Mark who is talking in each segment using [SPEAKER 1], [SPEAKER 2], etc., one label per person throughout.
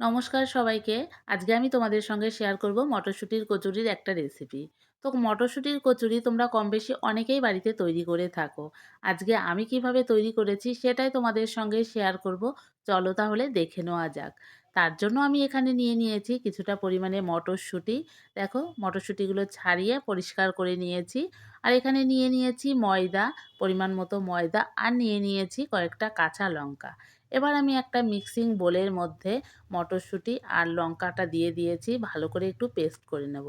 [SPEAKER 1] নমস্কার সবাইকে। আজকে আমি তোমাদের সঙ্গে শেয়ার করব মটরশুঁটির কচুরির একটা রেসিপি তো মটরশুঁটির কচুরি তোমরা কম বেশি অনেকেই বাড়িতে তৈরি করে থাকো। আজকে আমি কীভাবে তৈরি করেছি সেটাই তোমাদের সঙ্গে শেয়ার করব। চলো তাহলে দেখে নেওয়া যাক। তার জন্য আমি এখানে নিয়ে নিয়েছি কিছুটা পরিমাণে মটরশুঁটি। দেখো, মটরশুঁটিগুলো ছাড়িয়ে পরিষ্কার করে নিয়েছি। আর এখানে নিয়ে নিয়েছি ময়দা, পরিমাণ মতো ময়দা আর নিয়ে নিয়েছি কয়েকটা কাঁচা লঙ্কা। এবার আমি একটা মিক্সিং বোলের মধ্যে মটরশুঁটি আর লঙ্কাটা দিয়ে দিয়েছি, ভালো করে একটু পেস্ট করে নেব।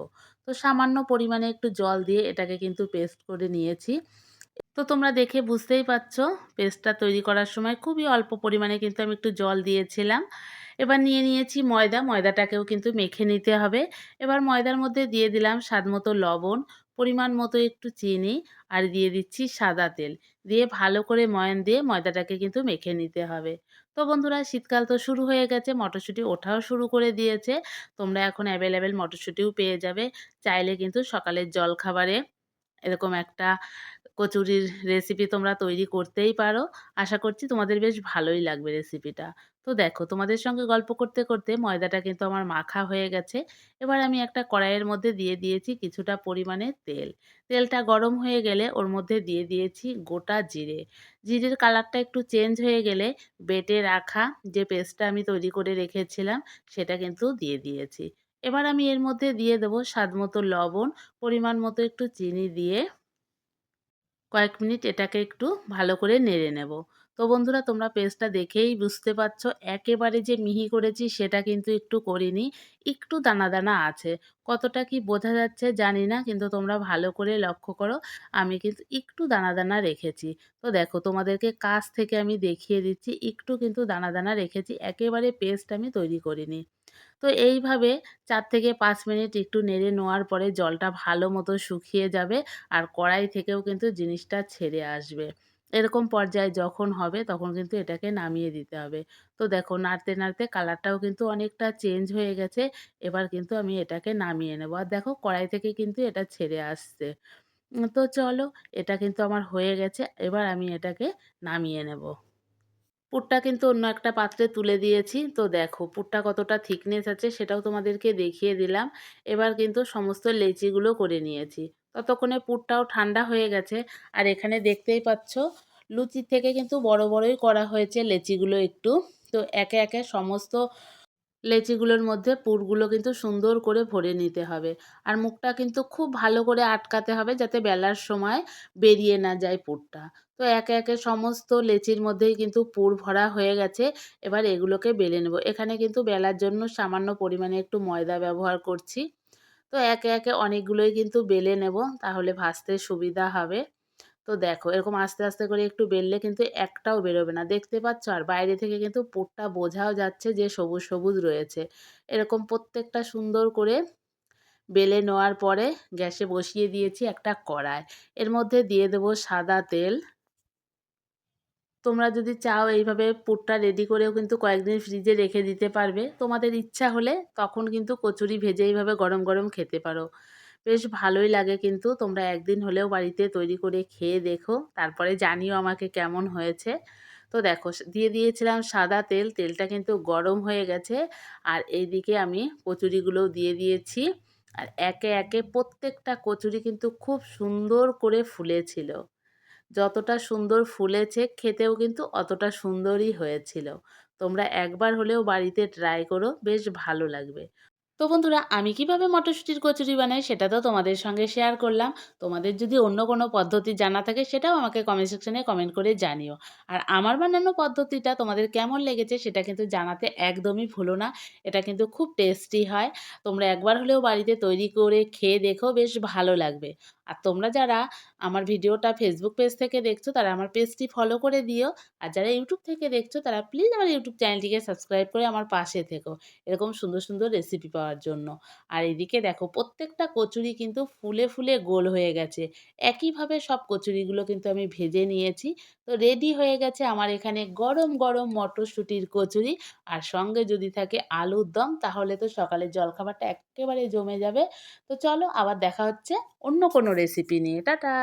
[SPEAKER 1] তো সামান্য পরিমাণে একটু জল দিয়ে এটাকে কিন্তু পেস্ট করে নিয়েছি। তো তোমরা দেখে বুঝতেই পারছ, পেস্টটা তৈরি করার সময় খুবই অল্প পরিমাণে কিন্তু আমি একটু জল দিয়েছিলাম। এবার নিয়ে নিয়েছি ময়দা। ময়দাটাকেও কিন্তু মেখে নিতে হবে। এবার ময়দার মধ্যে দিয়ে দিলাম স্বাদ মতো লবণ, পরিমাণ মতো একটু চিনি আর দিয়ে দিচ্ছি সাদা তেল। দিয়ে ভালো করে ময়ান দিয়ে ময়দাটাকে কিন্তু মেখে নিতে হবে। তো বন্ধুরা, শীতকাল তো শুরু হয়ে গেছে, মটরশুঁটি ওঠাও শুরু করে দিয়েছে। তোমরা এখন অ্যাভেলেবেল মটরশুঁটিও পেয়ে যাবে। চাইলে কিন্তু সকালের জল খাবারে এরকম একটা কচুরির রেসিপি তোমরা তৈরি করতেই পারো। আশা করছি তোমাদের বেশ ভালোই লাগবে রেসিপিটা তো দেখো, তোমাদের সঙ্গে গল্প করতে করতে ময়দাটা কিন্তু আমার মাখা হয়ে গেছে। এবার আমি একটা কড়াইয়ের মধ্যে দিয়ে দিয়েছি কিছুটা পরিমাণে তেল। তেলটা গরম হয়ে গেলে ওর মধ্যে দিয়ে দিয়েছি গোটা জিরে। জিরের কালারটা একটু চেঞ্জ হয়ে গেলে বেটে রাখা যে পেস্টটা আমি তৈরি করে রেখেছিলাম, সেটা কিন্তু দিয়ে দিয়েছি। এবার আমি এর মধ্যে দিয়ে দেবো স্বাদ মতো লবণ, পরিমাণ মতো একটু চিনি দিয়ে কয়েক মিনিট এটাকে একটু ভালো করে নেড়ে নেব। তো বন্ধুরা, তোমরা পেস্টটা দেখেই বুঝতে পারছ, একেবারে যে মিহি করেছি সেটা কিন্তু একটু করিনি, একটু দানা দানা আছে। কতটা কি বোঝা যাচ্ছে জানি না, কিন্তু তোমরা ভালো করে লক্ষ্য করো, আমি কিন্তু একটু দানা দানা রেখেছি। তো দেখো, তোমাদেরকে কাছ থেকে আমি দেখিয়ে দিচ্ছি, একটু কিন্তু দানা দানা রেখেছি, একেবারে পেস্ট আমি তৈরি করিনি। তো এইভাবে চার থেকে পাঁচ মিনিট একটু নেড়ে নেওয়ার পরে জলটা ভালো মতো শুকিয়ে যাবে আর কড়াই থেকেও কিন্তু জিনিসটা ছেড়ে আসবে। এরকম পর্যায়ে যখন হবে তখন কিন্তু এটাকে নামিয়ে দিতে হবে। তো দেখো নাড়তে নাড়তে কালারটাও কিন্তু অনেকটা চেঞ্জ হয়ে গেছে, এবার কিন্তু আমি এটাকে নামিয়ে নেব। আর দেখো কড়াই থেকে কিন্তু এটা ছেড়ে আসছে। তো চলো এটা কিন্তু আমার হয়ে গেছে, এবার আমি এটাকে নামিয়ে নেব। পুরটা কিন্তু অন্য একটা পাত্রে তুলে দিয়েছি। তো দেখো, পুরটা কতটা থিকনেস আছে সেটাও তোমাদেরকে দেখিয়ে দিলাম। এবার কিন্তু সমস্ত লেচিগুলো করে নিয়েছি। ততক্ষণে পুরটাও ঠান্ডা হয়ে গেছে। আর এখানে দেখতেই পাচ্ছ, লুচির থেকে কিন্তু বড় বড়ই করা হয়েছে লেচিগুলো একটু। তো একে একে সমস্ত লেচিগুলোর মধ্যে পুরগুলো কিন্তু সুন্দর করে ভরে নিতে হবে। আর মুখটা কিন্তু খুব ভালো করে আটকাতে হবে যাতে বেলার সময় বেরিয়ে না যায় পুরটা। তো একে একে সমস্ত লেচির মধ্যেই কিন্তু পুর ভরা হয়ে গেছে। এবার এগুলোকে বেলে নেব। এখানে কিন্তু বেলার জন্য সামান্য পরিমাণে একটু ময়দা ব্যবহার করছি। তো একে একে অনেকগুলোই কিন্তু বেলে নেব। তাহলে ভাজতে সুবিধা হবে। তো দেখো এরকম আস্তে আস্তে করে একটু বেললে কিন্তু একটাও বেরোবে না। দেখতে পাচ্ছ? আর বাইরে থেকে কিন্তু পুরটা বোঝাও যাচ্ছে যে সবুজ সবুজ রয়েছে। এরকম প্রত্যেকটা সুন্দর করে বেলে নেওয়ার পরে গ্যাসে বসিয়ে দিয়েছি একটা কড়াই। এর মধ্যে দিয়ে দেবো সাদা তেল। তোমরা যদি চাও এইভাবে পুরটা রেডি করেও কিন্তু কয়েকদিন ফ্রিজে রেখে দিতে পারবে। তোমাদের ইচ্ছা হলে তখন কিন্তু কচুরি ভেজে এইভাবে গরম গরম খেতে পারো। বেশ ভালোই লাগে কিন্তু। তোমরা একদিন হলেও বাড়িতে তৈরি করে খেয়ে দেখো। তারপরে জানিও আমাকে কেমন হয়েছে। তো দেখো দিয়ে দিয়েছিলাম সাদা তেল। তেলটা কিন্তু গরম হয়ে গেছে। আর এইদিকে আমি কচুরিগুলোও দিয়ে দিয়েছি। আর একে একে প্রত্যেকটা কচুরি কিন্তু খুব সুন্দর করে ফুলেছিল। যতটা সুন্দর ফুলেছে, খেতেও কিন্তু অতটা সুন্দরই হয়েছিল। তোমরা একবার হলেও বাড়িতে ট্রাই করো, বেশ ভালো লাগবে। তো বন্ধুরা, আমি কীভাবে মটরশুঁটির কচুরি বানাই সেটা তো তোমাদের সঙ্গে শেয়ার করলাম। তোমাদের যদি অন্য কোনো পদ্ধতি জানা থাকে সেটাও আমাকে কমেন্ট সেকশনে কমেন্ট করে জানিও। আর আমার বানানো পদ্ধতিটা তোমাদের কেমন লেগেছে সেটা কিন্তু জানাতে একদমই ভুলো না। এটা কিন্তু খুব টেস্টি হয়। তোমরা একবার হলেও বাড়িতে তৈরি করে খেয়ে দেখো, বেশ ভালো লাগবে। আর তোমরা যারা আমার ভিডিওটা ফেসবুক পেজ থেকে দেখছ, তারা আমার পেজটি ফলো করে দিও। আর যারা ইউটিউব থেকে দেখছ, তারা প্লিজ আমার ইউটিউব চ্যানেলটিকে সাবস্ক্রাইব করে আমার পাশে থেকো, এরকম সুন্দর সুন্দর রেসিপি পাওয়ার জন্য। আর এদিকে দেখো, প্রত্যেকটা কচুরি কিন্তু ফুলে ফুলে গোল হয়ে গেছে। একইভাবে সব কচুরিগুলো কিন্তু আমি ভেজে নিয়েছি। তো রেডি হয়ে গেছে আমার এখানে গরম গরম মটরশুঁটির কচুরি। আর সঙ্গে যদি থাকে আলুর দম, তাহলে তো সকালের জলখাবারটা একেবারে জমে যাবে। তো চলো আবার দেখা হচ্ছে অন্য কোনো রেসিপি নিয়ে টাটা।